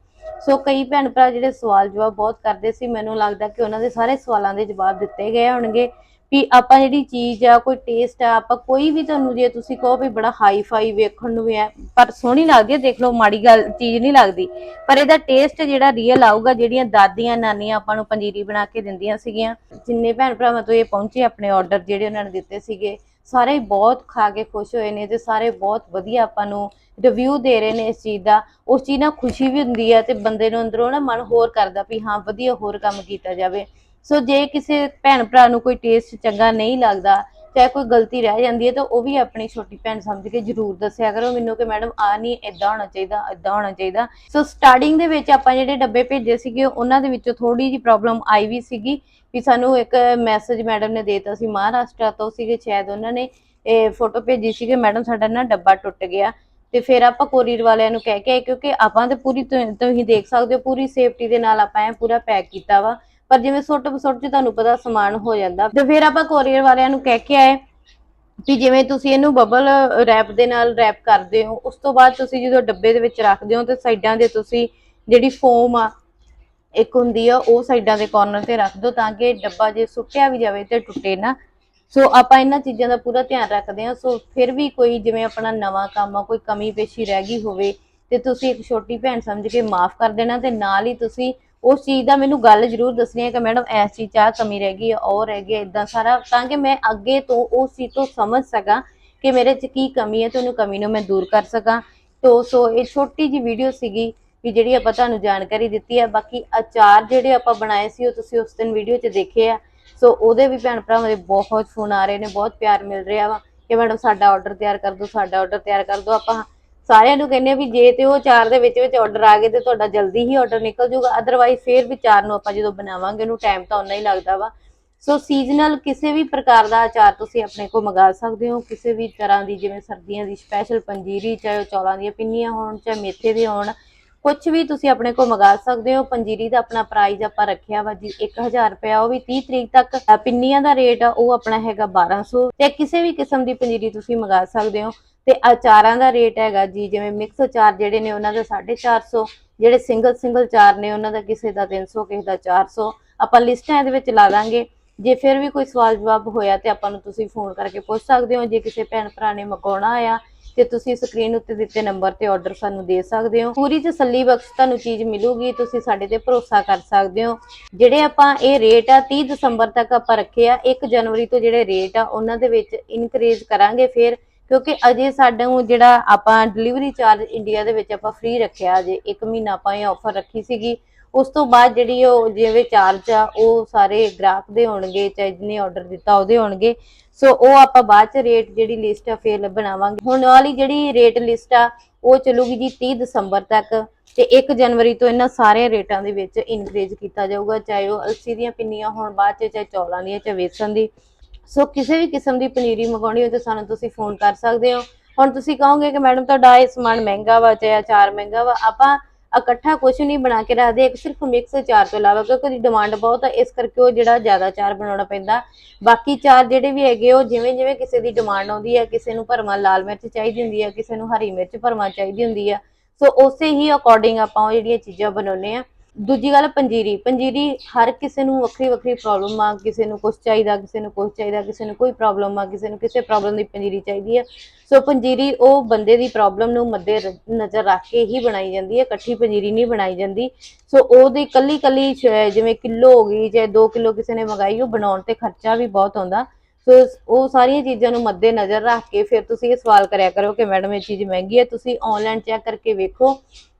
Speaker 1: ਸੋ ਕਈ ਭੈਣ ਭਰਾ ਜਿਹੜੇ ਸਵਾਲ ਜਵਾਬ ਬਹੁਤ ਕਰਦੇ ਸੀ। ਮੈਨੂੰ ਲੱਗਦਾ ਕਿ ਉਹਨਾਂ ਦੇ ਸਾਰੇ ਸਵਾਲਾਂ ਦੇ ਜਵਾਬ ਦਿੱਤੇ ਗਏ ਹੋਣਗੇ। ਵੀ ਆਪਾਂ ਜਿਹੜੀ ਚੀਜ਼ ਆ, ਕੋਈ ਟੇਸਟ ਆ, ਆਪਾਂ ਕੋਈ ਵੀ ਤੁਹਾਨੂੰ ਜੇ ਤੁਸੀਂ ਕਹੋ ਵੀ ਬੜਾ ਹਾਈ ਫਾਈ ਵੇਖਣ ਨੂੰ ਵੀ ਹੈ ਪਰ ਸੋਹਣੀ ਲੱਗਦੀ ਹੈ ਦੇਖ ਲਓ ਮਾੜੀ ਗੱਲ, ਚੀਜ਼ ਨਹੀਂ ਲੱਗਦੀ। ਪਰ ਇਹਦਾ ਟੇਸਟ ਜਿਹੜਾ ਰੀਅਲ ਆਊਗਾ, ਜਿਹੜੀਆਂ ਦਾਦੀਆਂ ਨਾਨੀਆਂ ਆਪਾਂ ਨੂੰ ਪੰਜੀਰੀ ਬਣਾ ਕੇ ਦਿੰਦੀਆਂ ਸੀਗੀਆਂ, ਜਿੰਨੇ ਭੈਣ ਭਰਾਵਾਂ ਤੋਂ ਇਹ ਪਹੁੰਚੇ ਆਪਣੇ ਆਰਡਰ ਜਿਹੜੇ ਉਹਨਾਂ ਨੇ ਦਿੱਤੇ ਸੀਗੇ, ਸਾਰੇ ਬਹੁਤ ਖਾ ਕੇ ਖੁਸ਼ ਹੋਏ ਨੇ ਤੇ ਸਾਰੇ ਬਹੁਤ ਵਧੀਆ ਆਪਾਂ ਨੂੰ ਰਿਵਿਊ ਦੇ ਰਹੇ ਨੇ ਇਸ ਚੀਜ਼ ਦਾ। ਉਸ ਚੀਜ਼ ਨਾਲ ਖੁਸ਼ੀ ਵੀ ਹੁੰਦੀ ਹੈ ਤੇ ਬੰਦੇ ਨੂੰ ਅੰਦਰੋਂ ਨਾ ਮਨ ਹੋਰ ਕਰਦਾ ਵੀ ਹਾਂ, ਵਧੀਆ ਹੋਰ ਕੰਮ ਕੀਤਾ ਜਾਵੇ। ਸੋ ਜੇ ਕਿਸੇ ਭੈਣ ਭਰਾ ਨੂੰ ਕੋਈ ਟੇਸਟ ਚੰਗਾ ਨਹੀਂ ਲੱਗਦਾ, ਚਾਹੇ ਕੋਈ ਗਲਤੀ ਰਹਿ ਜਾਂਦੀ ਹੈ, ਤਾਂ ਉਹ ਵੀ ਆਪਣੀ ਛੋਟੀ ਭੈਣ ਸਮਝ ਕੇ ਜਰੂਰ ਦੱਸਿਆ ਕਰੋ। ਮੈਨੂੰ ਕਿ ਮੈਡਮ ਆ ਨਹੀਂ ਇਦਾਂ ਹੋਣਾ ਚਾਹੀਦਾ ਇਦਾਂ ਹੋਣਾ ਚਾਹੀਦਾ। ਸੋ ਸਟਾਰਟਿੰਗ ਦੇ ਵਿੱਚ ਆਪਾਂ ਜਿਹੜੇ ਡੱਬੇ ਭੇਜੇ ਸੀਗੇ, ਉਹਨਾਂ ਦੇ ਵਿੱਚੋਂ ਥੋੜੀ ਜੀ ਪ੍ਰੋਬਲਮ ਆਈ ਵੀ ਸੀਗੀ ਵੀ ਸਾਨੂੰ ਇੱਕ ਮੈਸੇਜ ਮੈਡਮ ਨੇ ਦੇਤਾ ਸੀ, ਮਹਾਰਾਸ਼ਟਰ ਤੋਂ ਸੀਗੇ ਸ਼ਾਇਦ ਉਹਨਾਂ ਨੇ। ਇਹ ਫੋਟੋ ਭੇਜੀ ਸੀ ਕਿ ਮੈਡਮ ਸਾਡਾ ਨਾ ਡੱਬਾ ਟੁੱਟ ਗਿਆ। ਤੇ ਫਿਰ ਆਪਾਂ ਕੋਰੀਅਰ ਵਾਲਿਆਂ ਨੂੰ ਕਹਿ ਕੇ ਆਏ, ਕਿਉਂਕਿ ਆਪਾਂ ਤੇ ਪੂਰੀ ਤੁਸੀਂ ਦੇਖ ਸਕਦੇ ਹੋ, ਪੂਰੀ ਸੇਫਟੀ ਦੇ ਨਾਲ ਆਪਾਂ ਇਹ ਪੂਰਾ ਪੈਕ ਕੀਤਾ ਵਾ। ਪਰ ਜਿਵੇਂ ਸੁੱਟ ਸੁੱਟ ਚ ਤੁਹਾਨੂੰ ਪਤਾ ਸਮਾਨ ਹੋ ਜਾਂਦਾ। ਤੇ ਫਿਰ ਆਪਾਂ ਕੋਰੀਅਰ ਵਾਲਿਆਂ ਨੂੰ ਕਹਿ ਕੇ ਆਏ ਵੀ ਜਿਵੇਂ ਤੁਸੀਂ ਇਹਨੂੰ ਬਬਲ ਰੈਪ ਦੇ ਨਾਲ ਰੈਪ ਕਰਦੇ ਹੋ, ਉਸ ਤੋਂ ਬਾਅਦ ਤੁਸੀਂ ਜਦੋਂ ਡੱਬੇ ਦੇ ਵਿੱਚ ਰੱਖਦੇ ਹੋ ਤੇ ਸਾਈਡਾਂ ਦੇ ਤੁਸੀਂ ਜਿਹੜੀ ਫੋਮ ਆ, ਇੱਕ ਹੁੰਦੀ ਆ, ਉਹ ਸਾਈਡਾਂ ਦੇ ਕਾਰਨਰ ਤੇ ਰੱਖ ਦਿਓ ਤਾਂ ਕਿ ਡੱਬਾ ਜੇ ਸੁੱਟਿਆ ਵੀ ਜਾਵੇ ਤੇ ਟੁੱਟੇ ਨਾ। ਸੋ ਆਪਾਂ ਇਹਨਾਂ ਚੀਜ਼ਾਂ ਦਾ ਪੂਰਾ ਧਿਆਨ ਰੱਖਦੇ ਹਾਂ। ਸੋ ਫਿਰ ਵੀ ਕੋਈ ਜਿਵੇਂ ਆਪਣਾ ਨਵਾਂ ਕੰਮ ਆ, ਕੋਈ ਕਮੀ ਪੇਸ਼ੀ ਰਹਿ ਗਈ ਹੋਵੇ ਤੇ ਤੁਸੀਂ ਇੱਕ ਛੋਟੀ ਭੈਣ ਸਮਝ ਕੇ ਮਾਫ ਕਰ ਦੇਣਾ ਤੇ ਨਾਲ ਹੀ ਤੁਸੀਂ ਉਸ ਚੀਜ਼ ਦਾ ਮੈਨੂੰ ਗੱਲ ਜ਼ਰੂਰ ਦੱਸਣੀ ਹੈ ਕਿ ਮੈਡਮ ਇਸ ਚੀਜ਼ 'ਚ ਆਹ ਕਮੀ ਰਹਿ ਗਈ ਹੈ, ਉਹ ਰਹਿ ਗਿਆ ਇਦਾਂ ਸਾਰਾ, ਤਾਂ ਕਿ ਮੈਂ ਅੱਗੇ ਤੋਂ ਉਸ ਚੀਜ਼ ਤੋਂ ਸਮਝ ਸਕਾਂ ਕਿ ਮੇਰੇ 'ਚ ਕੀ ਕਮੀ ਹੈ ਤੇ ਉਹਨੂੰ ਕਮੀ ਨੂੰ ਮੈਂ ਦੂਰ ਕਰ ਸਕਾਂ। ਤੋ, ਸੋ ਇਹ ਛੋਟੀ ਜੀ ਵੀਡੀਓ ਸੀਗੀ ਵੀ ਜਿਹੜੀ ਆਪਾਂ ਤੁਹਾਨੂੰ ਜਾਣਕਾਰੀ ਦਿੱਤੀ ਹੈ, ਬਾਕੀ ਅਚਾਰ ਜਿਹੜੇ ਆਪਾਂ ਬਣਾਏ ਸੀ, ਉਹ ਤੁਸੀਂ ਉਸ ਦਿਨ ਵੀਡੀਓ 'ਚ ਦੇਖੇ ਆ। ਸੋ ਉਹਦੇ ਵੀ ਭੈਣ ਭਰਾਵਾਂ ਦੇ ਬਹੁਤ ਫੋਨ ਆ ਰਹੇ ਨੇ, ਬਹੁਤ ਪਿਆਰ ਮਿਲ ਰਿਹਾ ਵਾ ਕਿ ਮੈਡਮ ਸਾਡਾ ਆਰਡਰ ਤਿਆਰ ਕਰ ਦਿਓ ਸਾਡਾ ਆਰਡਰ ਤਿਆਰ ਕਰ ਦਿਓ ਆਪਾਂ ਸਾਰਿਆਂ ਨੂੰ ਕਹਿੰਦੇ ਵੀ ਜੇ ਤੇ ਉਹ ਚਾਰ ਦੇ ਵਿੱਚ ਵਿੱਚ ਆਰਡਰ ਆ ਗਏ ਤੇ ਤੁਹਾਡਾ ਜਲਦੀ ਹੀ ਆਰਡਰ ਨਿਕਲ ਜਾਊਗਾ। ਅਦਰਵਾਈਜ਼ ਫੇਰ ਵੀ ਚਾਰ ਨੂੰ ਆਪਾਂ ਜਦੋਂ ਬਣਾਵਾਂਗੇ, ਉਹਨੂੰ ਟਾਈਮ ਤਾਂ ਉਨਾ ਹੀ ਲੱਗਦਾ ਵਾ। ਸੋ ਸੀਜ਼ਨਲ ਕਿਸੇ ਵੀ ਪ੍ਰਕਾਰ ਦਾ ਅਚਾਰ ਤੁਸੀਂ ਆਪਣੇ ਕੋਲ ਮੰਗਾ ਸਕਦੇ ਹੋ। ਕਿਸੇ ਵੀ ਤਰ੍ਹਾਂ ਦੀ ਜਿਵੇਂ ਸਰਦੀਆਂ ਦੀ ਸਪੈਸ਼ਲ ਪੰਜੀਰੀ, ਚਾਹੇ ਉਹ ਚੌਲਾਂ ਦੀਆਂ ਪਿੰਨੀਆਂ ਹੋਣ, ਚਾਹੇ ਮੇਥੇ ਦੇ ਹੋਣ ਕੁਝ ਵੀ ਤੁਸੀਂ ਆਪਣੇ ਕੋਲ ਮੰਗਾ ਸਕਦੇ ਹੋ। ਪੰਜੀਰੀ ਦਾ ਆਪਣਾ ਪ੍ਰਾਈਸ ਆਪਾਂ ਰੱਖਿਆ ਵਾ ਜੀ 1000 ਰੁਪਇਆ, ਉਹ ਵੀ 30 ਤਰੀਕ ਤੱਕ। ਪਿੰਨੀਆਂ ਦਾ ਰੇਟ ਆ, ਉਹ ਆਪਣਾ ਹੈਗਾ 1200 ਤੇ ਕਿਸੇ ਵੀ ਕਿਸਮ ਦੀ ਪੰਜੀਰੀ ਤੁਸੀਂ ਮੰਗਾ ਸਕਦੇ ਹੋ। ਤੇ ਅਚਾਰਾਂ ਦਾ ਰੇਟ ਹੈਗਾ ਜੀ, ਜਿਵੇਂ ਮਿਕਸ ਅਚਾਰ ਜਿਹੜੇ ਨੇ ਉਹਨਾਂ ਦਾ 450 ਜਿਹੜੇ ਸਿੰਗਲ ਸਿੰਗਲ ਚਾਰ ਨੇ ਉਹਨਾਂ ਦਾ ਕਿਸੇ ਦਾ 300 ਕਿਸੇ ਦਾ 400 ਆਪਾਂ ਲਿਸਟਾਂ ਇਹਦੇ ਵਿੱਚ ਲਾ ਦਾਂਗੇ। ਜੇ ਫਿਰ ਵੀ ਕੋਈ ਸਵਾਲ ਜਵਾਬ ਹੋਇਆ ਤੇ ਆਪਾਂ ਨੂੰ ਤੁਸੀਂ ਫੋਨ ਕਰਕੇ ਪੁੱਛ ਸਕਦੇ ਹੋ। ਜੇ ਕਿਸੇ ਭੈਣ ਭਰਾ ਨੇ ਮਕਾਉਣਾ ਆ ਤੇ ਤੁਸੀਂ ਸਕਰੀਨ ਉੱਤੇ ਦਿੱਤੇ ਨੰਬਰ ਤੇ ਆਰਡਰ ਸਾਨੂੰ ਦੇ ਸਕਦੇ ਹੋ। ਪੂਰੀ ਤਸੱਲੀ ਬਖਸ਼ ਤੁਹਾਨੂੰ ਚੀਜ਼ ਮਿਲੂਗੀ, ਤੁਸੀਂ ਸਾਡੇ ਤੇ ਭਰੋਸਾ ਕਰ ਸਕਦੇ ਹੋ। ਜਿਹੜੇ ਆਪਾਂ ਇਹ ਰੇਟ ਆ 30 ਦਸੰਬਰ ਤੱਕ ਆਪਾਂ ਰੱਖੇ ਆ 1 ਜਨਵਰੀ ਤੋਂ ਜਿਹੜੇ ਰੇਟ ਆ, ਉਹਨਾਂ ਦੇ ਵਿੱਚ ਇਨਕਰੀਜ਼ ਕਰਾਂਗੇ ਫਿਰ। ਕਿਉਂਕਿ ਅਜੇ ਸਾਨੂੰ ਜਿਹੜਾ ਆਪਾਂ ਡਿਲੀਵਰੀ ਚਾਰਜ ਇੰਡੀਆ ਦੇ ਵਿੱਚ ਆਪਾਂ ਫ੍ਰੀ ਰੱਖਿਆ, ਅਜੇ 1 ਮਹੀਨਾ ਆਪਾਂ ਇਹ ਆਫਰ ਰੱਖੀ ਸੀਗੀ, ਉਸ ਤੋਂ ਬਾਅਦ ਜਿਹੜੀ ਉਹ ਜਿਵੇਂ ਚਾਰਜ ਆ, ਉਹ ਸਾਰੇ ਗ੍ਰਾਹਕ ਦੇ ਹੋਣਗੇ, ਚਾਹੇ ਜਿਹਨੇ ਆਰਡਰ ਦਿੱਤਾ ਉਹਦੇ ਹੋਣਗੇ। ਸੋ ਉਹ ਆਪਾਂ ਬਾਅਦ ਚ ਰੇਟ ਜਿਹੜੀ ਲਿਸਟ ਆ, ਫੇਰ ਬਣਾਵਾਂਗੇ। ਹੁਣ ਵਾਲੀ ਜਿਹੜੀ ਰੇਟ ਲਿਸਟ ਆ, ਉਹ ਚੱਲੂਗੀ ਜੀ 30 ਦਸੰਬਰ ਤੱਕ ਤੇ 1 ਜਨਵਰੀ ਤੋਂ ਇਹਨਾਂ ਸਾਰੇ ਰੇਟਾਂ ਦੇ ਵਿੱਚ ਇਨਕਰੀਜ਼ ਕੀਤਾ ਜਾਊਗਾ, ਚਾਹੇ ਉਹ ਅਲਸੀ ਦੀਆਂ ਪਿੰਨੀਆਂ ਹੋਣ ਬਾਅਦ ਚ, ਚਾਹੇ ਚੌਲਾਂ ਦੀਆਂ, ਚਾਹੇ ਵੇਸਣ ਦੀ। ਸੋ ਕਿਸੇ ਵੀ ਕਿਸਮ ਦੀ ਪਨੀਰੀ ਮੰਗਾਉਣੀ ਹੋਵੇ ਤਾਂ ਸਾਨੂੰ ਤੁਸੀਂ ਫੋਨ ਕਰ ਸਕਦੇ ਹੋ। ਹੁਣ ਤੁਸੀਂ ਕਹੋਗੇ ਕਿ ਮੈਡਮ, ਤੁਹਾਡਾ ਇਹ ਸਮਾਨ ਮਹਿੰਗਾ ਵਾ ਚਾਹੇ ਅਚਾਰ ਮਹਿੰਗਾ ਵਾ, ਆਪਾਂ ਇਕੱਠਾ ਕੁਝ ਨਹੀਂ ਬਣਾ ਕੇ ਰੱਖਦੇ, ਇੱਕ ਸਿਰਫ ਮਿਕਸ ਚਾਰ ਤੋਂ ਇਲਾਵਾ, ਕਿਉਂਕਿ ਉਹਦੀ ਡਿਮਾਂਡ ਬਹੁਤ ਹੈ ਇਸ ਕਰਕੇ ਉਹ ਜਿਹੜਾ ਜ਼ਿਆਦਾ ਚਾਰ ਬਣਾਉਣਾ ਪੈਂਦਾ। ਬਾਕੀ ਚਾਰ ਜਿਹੜੇ ਵੀ ਹੈਗੇ, ਉਹ ਜਿਵੇਂ ਜਿਵੇਂ ਕਿਸੇ ਦੀ ਡਿਮਾਂਡ ਆਉਂਦੀ ਹੈ ਕਿਸੇ ਨੂੰ ਭਰਵਾਂ ਲਾਲ ਮਿਰਚ ਚਾਹੀਦੀ ਹੁੰਦੀ ਹੈ ਕਿਸੇ ਨੂੰ ਹਰੀ ਮਿਰਚ ਭਰਵਾਂ ਚਾਹੀਦੀ ਹੁੰਦੀ ਹੈ ਸੋ ਉਸੇ ਹੀ ਅਕੋਰਡਿੰਗ ਆਪਾਂ ਉਹ ਜਿਹੜੀਆਂ ਚੀਜ਼ਾਂ ਬਣਾਉਨੇ ਆ। ਦੂਜੀ ਗੱਲ ਪੰਜੀਰੀ ਪੰਜੀਰੀ ਹਰ ਕਿਸੇ ਨੂੰ ਵੱਖਰੀ ਵੱਖਰੀ ਪ੍ਰੋਬਲਮ ਆ, ਕਿਸੇ ਨੂੰ ਕੁਝ ਚਾਹੀਦਾ, ਕਿਸੇ ਨੂੰ ਕੁਝ ਚਾਹੀਦਾ, ਕਿਸੇ ਨੂੰ ਕੋਈ ਪ੍ਰੋਬਲਮ ਆ, ਕਿਸੇ ਨੂੰ ਕਿਸੇ ਪ੍ਰੋਬਲਮ ਦੀ ਪੰਜੀਰੀ ਚਾਹੀਦੀ ਹੈ ਸੋ ਪੰਜੀਰੀ ਉਹ ਬੰਦੇ ਦੀ ਪ੍ਰੋਬਲਮ ਨੂੰ ਮੱਦੇ ਨਜ਼ਰ ਰੱਖ ਕੇ ਹੀ ਬਣਾਈ ਜਾਂਦੀ ਹੈ ਇਕੱਠੀ ਪੰਜੀਰੀ ਨਹੀਂ ਬਣਾਈ ਜਾਂਦੀ। ਸੋ ਉਹਦੀ ਕੱਲੀ ਕੱਲੀ ਜਿਵੇਂ ਕਿਲੋ ਹੋ ਗਈ ਜਾਂ 2 ਕਿਲੋ ਕਿਸੇ ਨੇ ਮੰਗਾਈ, ਉਹ ਬਣਾਉਣ ਤੇ ਖਰਚਾ ਵੀ ਬਹੁਤ ਆਉਂਦਾ। ਸੋ ਉਹ ਸਾਰੀਆਂ ਚੀਜ਼ਾਂ ਨੂੰ ਮੱਦੇ ਨਜ਼ਰ ਰੱਖ ਕੇ ਫਿਰ ਤੁਸੀਂ ਇਹ ਸਵਾਲ ਕਰਿਆ ਕਰੋ ਕਿ ਮੈਡਮ ਇਹ ਚੀਜ਼ ਮਹਿੰਗੀ ਹੈ, ਤੁਸੀਂ ਆਨਲਾਈਨ ਚੈੱਕ ਕਰਕੇ ਵੇਖੋ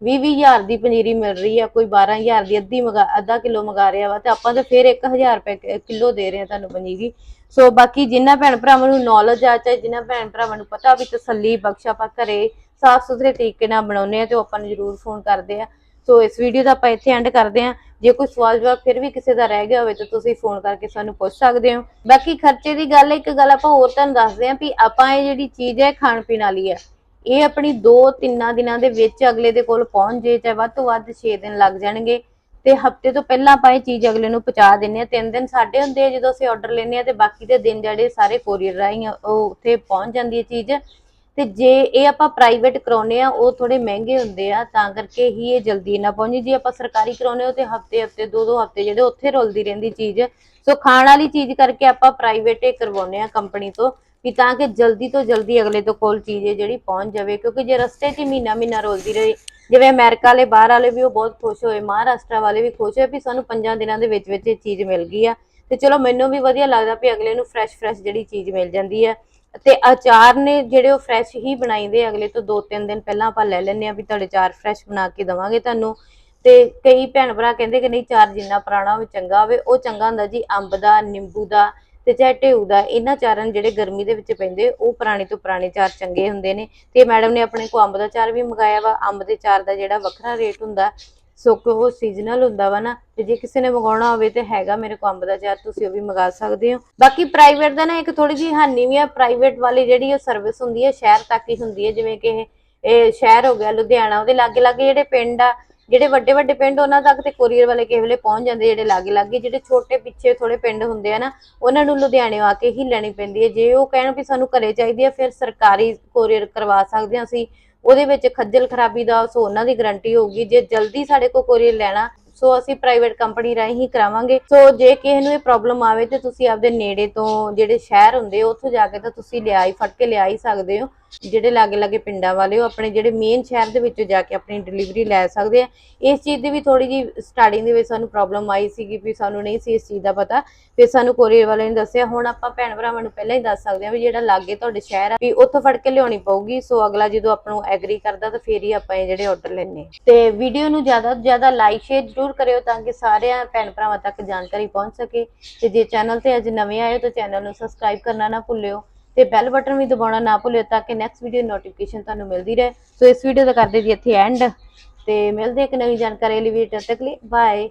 Speaker 1: 20 ਹਜ਼ਾਰ ਦੀ ਪਨੀਰੀ ਮਿਲ ਰਹੀ ਆ ਕੋਈ 12000 ਦੀ ਅੱਧੀ ਮੰਗਾ, ਅੱਧਾ ਕਿਲੋ ਮੰਗਾ ਰਿਹਾ ਵਾ ਤੇ ਆਪਾਂ ਤਾਂ ਫਿਰ 1000 ਰੁਪਏ ਕਿ- ਕਿਲੋ ਦੇ ਰਹੇ ਹਾਂ ਤੁਹਾਨੂੰ ਪਨੀਰੀ। ਸੋ ਬਾਕੀ ਜਿਨ੍ਹਾਂ ਭੈਣ ਭਰਾਵਾਂ ਨੂੰ ਨੌਲੇਜ ਆ, ਚਾਹੇ ਜਿਨ੍ਹਾਂ ਭੈਣ ਭਰਾਵਾਂ ਨੂੰ ਪਤਾ ਵੀ ਤਸੱਲੀ ਬਖਸ਼ ਆਪਾਂ ਘਰੇ ਸਾਫ਼ ਸੁਥਰੇ ਤਰੀਕੇ ਨਾਲ ਬਣਾਉਨੇ ਆ ਤੇ ਉਹ ਆਪਾਂ ਨੂੰ ਜ਼ਰੂਰ ਫੋਨ ਕਰਦੇ ਆ। ਸੋ ਇਸ ਵੀਡੀਓ ਦਾ ਆਪਾਂ ਇੱਥੇ ਐਂਡ ਕਰਦੇ ਆ ਜੇ ਕੋਈ ਸਵਾਲ ਜਵਾਬ ਫਿਰ ਵੀ ਕਿਸੇ ਦਾ ਰਹਿ ਗਿਆ ਹੋਵੇ ਤਾਂ ਤੁਸੀਂ ਫੋਨ ਕਰਕੇ ਸਾਨੂੰ ਪੁੱਛ ਸਕਦੇ ਹੋ। ਬਾਕੀ ਖਰਚੇ ਦੀ ਗੱਲ ਇੱਕ ਗੱਲ ਆਪਾਂ ਹੋਰ ਤੁਹਾਨੂੰ ਦੱਸਦੇ ਆ ਵੀ ਆਪਾਂ ਇਹ ਜਿਹੜੀ ਚੀਜ਼ ਹੈ, ਖਾਣ ਪੀਣ ਵਾਲੀ ਹੈ, ਇਹ ਆਪਣੀ 2-3 ਦਿਨਾਂ ਦੇ ਵਿੱਚ ਅਗਲੇ ਦੇ ਕੋਲ ਪਹੁੰਚ ਜੇ, ਚਾਹੇ ਵੱਧ ਤੋਂ ਵੱਧ 6 ਦਿਨ ਲੱਗ ਜਾਣਗੇ। ਤੇ ਹਫ਼ਤੇ ਤੋਂ ਪਹਿਲਾਂ ਆਪਾਂ ਇਹ ਚੀਜ਼ ਅਗਲੇ ਨੂੰ ਪਹੁੰਚਾ ਦਿੰਨੇ ਆ ਤਿੰਨ ਦਿਨ ਸਾਡੇ ਹੁੰਦੇ ਆ, ਜਦੋਂ ਅਸੀਂ ਆਰਡਰ ਲੈਨੇ ਆ ਤੇ ਬਾਕੀ ਦੇ ਦਿਨ ਜਿਹੜੇ ਸਾਰੇ ਕੋਰੀਅਰ ਰਾਹੀਂ ਉਹ ਉੱਥੇ ਪਹੁੰਚ ਜਾਂਦੀ ਹੈ ਚੀਜ਼। ਤੇ ਜੇ ਇਹ ਆਪਾਂ ਪ੍ਰਾਈਵੇਟ ਕਰਾਉਨੇ ਆ ਉਹ ਥੋੜੇ ਮਹਿੰਗੇ ਹੁੰਦੇ ਆ, ਤਾਂ ਕਰਕੇ ਹੀ ਇਹ ਜਲਦੀ ਨਾ ਪਹੁੰਚੀ ਜੇ ਆਪਾਂ ਸਰਕਾਰੀ ਕਰਾਉਨੇ ਹੋ ਤੇ ਹਫ਼ਤੇ ਹਫ਼ਤੇ, ਦੋ ਦੋ ਹਫ਼ਤੇ ਜਿਹੜੇ ਉੱਥੇ ਰੁਲਦੀ ਰਹਿੰਦੀ ਚੀਜ਼। ਸੋ ਖਾਣ ਵਾਲੀ ਚੀਜ਼ ਕਰਕੇ ਆਪਾਂ ਪ੍ਰਾਈਵੇਟ ਹੀ ਕਰਵਾਉਨੇ ਆ ਕੰਪਨੀ ਤੋਂ, ਵੀ ਤਾਂ ਕਿ ਜਲਦੀ ਤੋਂ ਜਲਦੀ ਅਗਲੇ ਤੋਂ ਕੋਲ ਚੀਜ਼ ਹੈ ਜਿਹੜੀ ਪਹੁੰਚ ਜਾਵੇ। ਕਿਉਂਕਿ ਜੇ ਰਸਤੇ 'ਚ ਹੀ ਮਹੀਨਾ ਮਹੀਨਾ ਰੁਲਦੀ ਰਹੇ, ਜਿਵੇਂ ਅਮਰੀਕਾ ਵਾਲੇ, ਬਾਹਰ ਵਾਲੇ ਵੀ ਉਹ ਬਹੁਤ ਖੁਸ਼ ਹੋਏ, ਮਹਾਰਾਸ਼ਟਰ ਵਾਲੇ ਵੀ ਖੁਸ਼ ਹੋਏ ਵੀ ਸਾਨੂੰ ਪੰਜਾਂ ਦਿਨਾਂ ਦੇ ਵਿੱਚ ਵਿੱਚ ਇਹ ਚੀਜ਼ ਮਿਲ ਗਈ ਆ। ਤੇ ਚਲੋ ਮੈਨੂੰ ਵੀ ਵਧੀਆ ਲੱਗਦਾ ਵੀ ਅਗਲੇ ਨੂੰ ਫਰੈਸ਼ ਫਰੈਸ਼ ਜਿਹੜੀ ਚੀਜ਼ ਮਿਲ ਜਾਂਦੀ ਹੈ ਤੇ ਅਚਾਰ ਨੇ ਜਿਹੜੇ ਉਹ ਫਰੈਸ਼ ਹੀ ਬਣਾਈਦੇ ਅਗਲੇ ਤੋਂ 2-3 ਦਿਨ ਪਹਿਲਾਂ ਆਪਾਂ ਲੈ ਲੈਂਦੇ ਆ ਵੀ ਤੁਹਾਡੇ ਅਚਾਰ ਫਰੈਸ਼ ਬਣਾ ਕੇ ਦਵਾਂਗੇ ਤੁਹਾਨੂੰ। ਤੇ ਕਈ ਭੈਣ ਭਰਾ ਕਹਿੰਦੇ ਕਿ ਨਹੀਂ ਚਾਰ ਜਿੰਨਾ ਪੁਰਾਣਾ ਹੋਵੇ, ਚੰਗਾ ਹੋਵੇ। ਉਹ ਚੰਗਾ ਹੁੰਦਾ ਜੀ, ਅੰਬ ਦਾ, ਨਿੰਬੂ ਦਾ ਤੇ ਚਾਹੇ ਢੇਊ ਦਾ, ਇਹਨਾਂ ਚਾਰਾਂ ਨੂੰ ਜਿਹੜੇ ਗਰਮੀ ਦੇ ਵਿੱਚ ਪੈਂਦੇ, ਉਹ ਪੁਰਾਣੇ ਤੋਂ ਪੁਰਾਣੇ ਚਾਰ ਚੰਗੇ ਹੁੰਦੇ ਨੇ। ਤੇ ਮੈਡਮ ਨੇ ਆਪਣੇ ਕੋ ਅੰਬ ਦਾ ਚਾਰ ਵੀ ਮੰਗਾਇਆ ਵਾ। ਅੰਬ ਦੇ ਚਾਰ ਦਾ ਜਿਹੜਾ ਵੱਖਰਾ ਰੇਟ ਹੁੰਦਾ ਸੋ ਕਿ ਉਹ ਸੀਜ਼ਨਲ ਹੁੰਦਾ ਵਾ ਨਾ, ਤੇ ਜੇ ਕਿਸੇ ਨੇ ਮੰਗਾਉਣਾ ਹੋਵੇ ਤੇ ਹੈਗਾ ਮੇਰੇ ਕੋਲ ਅੰਬ ਦਾ ਚਾਰ, ਤੁਸੀਂ ਉਹ ਵੀ ਮੰਗਾ ਸਕਦੇ ਹੋ। ਬਾਕੀ ਪ੍ਰਾਈਵੇਟ ਦਾ ਨਾ ਇੱਕ ਥੋੜੀ ਜਿਹੀ ਹਾਨੀ ਵੀ ਆ ਪ੍ਰਾਈਵੇਟ ਵਾਲੀ ਜਿਹੜੀ ਉਹ ਸਰਵਿਸ ਹੁੰਦੀ ਹੈ ਸ਼ਹਿਰ ਤੱਕ ਹੀ ਹੁੰਦੀ ਹੈ ਜਿਵੇਂ ਕਿ ਇਹ ਇਹ ਸ਼ਹਿਰ ਹੋ ਗਿਆ, ਲੁਧਿਆਣਾ, ਉਹਦੇ ਲਾਗੇ ਲਾਗੇ ਜਿਹੜੇ ਪਿੰਡ ਆ, ਜਿਹੜੇ ਵੱਡੇ ਵੱਡੇ ਪਿੰਡ ਉਹਨਾਂ ਤੱਕ ਤੇ ਕੋਰੀਅਰ ਵਾਲੇ ਕਿਸੇ ਵੇਲੇ ਪਹੁੰਚ ਜਾਂਦੇ, ਜਿਹੜੇ ਲਾਗੇ ਲਾਗੇ, ਜਿਹੜੇ ਛੋਟੇ ਪਿੱਛੇ ਥੋੜੇ ਪਿੰਡ ਹੁੰਦੇ ਆ ਨਾ, ਉਹਨਾਂ ਨੂੰ ਲੁਧਿਆਣੇ ਆ ਕੇ ਹੀ ਲੈਣੀ ਪੈਂਦੀ ਹੈ ਜੇ ਉਹ ਕਹਿਣ ਵੀ ਸਾਨੂੰ ਘਰੇ ਚਾਹੀਦੀ ਹੈ ਫਿਰ ਸਰਕਾਰੀ ਕੋਰੀਅਰ ਕਰਵਾ ਸਕਦੇ ਹਾਂ ਅਸੀਂ। ਉਹਦੇ ਵਿੱਚ ਖੱਜਲ ਖਰਾਬੀ ਦਾ ਸੋ ਉਹਨਾਂ ਦੀ ਗਾਰੰਟੀ ਹੋਊਗੀ। ਜੇ ਜਲਦੀ ਸਾਡੇ ਕੋਲ ਕੋਰੀਅਰ ਲੈਣਾ, ਸੋ ਅਸੀਂ ਪ੍ਰਾਈਵੇਟ ਕੰਪਨੀ ਰਾਹੀਂ ਹੀ ਕਰਾਵਾਂਗੇ। ਸੋ ਜੇ ਕਿਸੇ ਨੂੰ ਇਹ ਪ੍ਰੋਬਲਮ ਆਵੇ ਤੇ ਤੁਸੀਂ ਆਪਦੇ ਨੇੜੇ ਤੋਂ ਜਿਹੜੇ ਸ਼ਹਿਰ ਹੁੰਦੇ ਉੱਥੋਂ ਜਾ ਕੇ ਤਾਂ ਤੁਸੀਂ ਲਿਆ ਹੀ, ਫੜ ਕੇ ਲਿਆ ਹੀ ਸਕਦੇ ਹੋ। ਜਿਹੜੇ ਲਾਗੇ ਲਾਗੇ ਪਿੰਡਾਂ ਵਾਲੇ, ਉਹ ਆਪਣੇ ਜਿਹੜੇ ਮੇਨ ਸ਼ਹਿਰ ਦੇ ਵਿੱਚੋਂ ਜਾ ਕੇ ਆਪਣੀ ਡਿਲੀਵਰੀ ਲੈ ਸਕਦੇ ਆ। ਇਸ ਚੀਜ਼ ਦੀ ਵੀ ਥੋੜੀ ਜੀ ਸਟਾਰਟਿੰਗ ਦੇ ਵਿੱਚ ਸਾਨੂੰ ਪ੍ਰੋਬਲਮ ਆਈ ਸੀਗੀ ਵੀ ਸਾਨੂੰ ਨਹੀਂ ਸੀ ਇਸ ਚੀਜ਼ ਦਾ ਪਤਾ। ਫਿਰ ਸਾਨੂੰ ਕੋਰੀਅਰ ਵਾਲੇ ਨੇ ਦੱਸਿਆ, ਹੁਣ ਆਪਾਂ ਭੈਣ ਭਰਾਵਾਂ ਨੂੰ ਪਹਿਲਾਂ ਹੀ ਦੱਸ ਸਕਦੇ ਆ ਵੀ ਜਿਹੜਾ ਲਾਗੇ ਤੁਹਾਡੇ ਸ਼ਹਿਰ ਆ, ਵੀ ਉੱਥੋਂ ਫੜ ਕੇ ਲਿਆਉਣੀ ਪਊਗੀ। ਸੋ ਅਗਲਾ ਜਦੋਂ ਆਪਾਂ ਨੂੰ ਐਗਰੀ ਕਰਦਾ, ਤਾਂ ਫੇਰ ਹੀ ਆਪਾਂ ਇਹ ਜਿਹੜੇ ਆਰਡਰ ਲੈਣੇ ਤੇ ਵੀਡੀਓ ਨੂੰ ਜ਼ਿਆਦਾ ਤੋਂ ਜ਼ਿਆਦਾ ਲਾਈਕ ਸ਼ੇਅਰ ਜ਼ਰੂਰ ਕਰਿਓ ਤਾਂ ਕਿ ਸਾਰਿਆਂ ਭੈਣ ਭਰਾਵਾਂ ਤੱਕ ਜਾਣਕਾਰੀ ਪਹੁੰਚ ਸਕੇ। ਤੇ ਜੇ ਚੈਨਲ ਤੇ ਅੱਜ ਨਵੇਂ ਆਏ ਹੋ, ਤਾਂ ਚੈਨਲ ਨੂੰ ਸਬਸਕ੍ਰਾਈਬ ਕਰਨਾ ਨਾ ਭੁੱਲਿਓ। ਤੇ ਬੈਲ ਬਟਨ ਵੀ ਦਬਾਉਣਾ ਨਾ ਭੁੱਲਿਓ ਤਾਂ ਕਿ ਨੈਕਸਟ ਵੀਡੀਓ ਨੋਟੀਫਿਕੇਸ਼ਨ ਤੁਹਾਨੂੰ ਮਿਲਦੀ ਰਹੇ। ਸੋ ਇਸ ਵੀਡੀਓ ਦਾ ਕਰਦੇ ਜੀ ਇੱਥੇ ਐਂਡ ਤੇ ਮਿਲਦੇ ਇੱਕ ਨਵੀਂ ਜਾਣਕਾਰੀ ਲਈ ਵੀਡੀਓ ਤੱਕ ਲਈ। ਬਾਏ